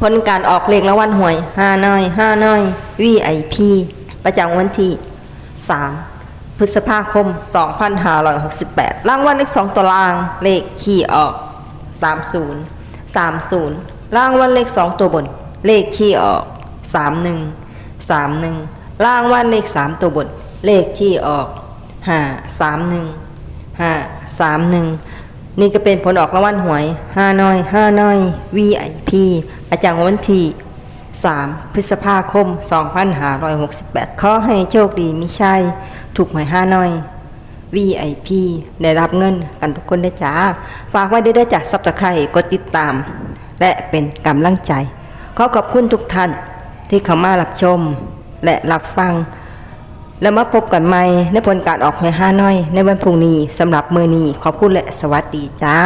ผลการออกเลขรางวัลหวยห้าน้อยห้าน้อย VIP ประจำวันที่ 3 พฤษภาคม 2568 รางวัลเลข2ตัวล่าง เลขขี่ออก 30 30 รางวัลเลข2ตัวบน เลขที่ออก 31 31 รางวัลเลข3ตัวบน เลขที่ออก 5 31 5 31 นี่ก็เป็นผลออกรางวัลหวยห้าน้อยห้าน้อย VIP ประจำวันที่ 3 พฤษภาคม 2568 ขอให้โชคดีมิใช่ถูกหวยห้าน้อย VIP ได้รับเงินกันทุกคนได้จ้า ฝากไว้ได้ได้จากซับตะไคร่กดติดตาม และเป็นกำลังใจ ขอขอบคุณทุกท่านที่เข้ามารับชม และรับฟัง แล้วมาพบกันใหม่ในผลการออกหวยห้าน้อย ในวันพรุ่งนี้สำหรับมือนี้ขอพูดและสวัสดีจ้า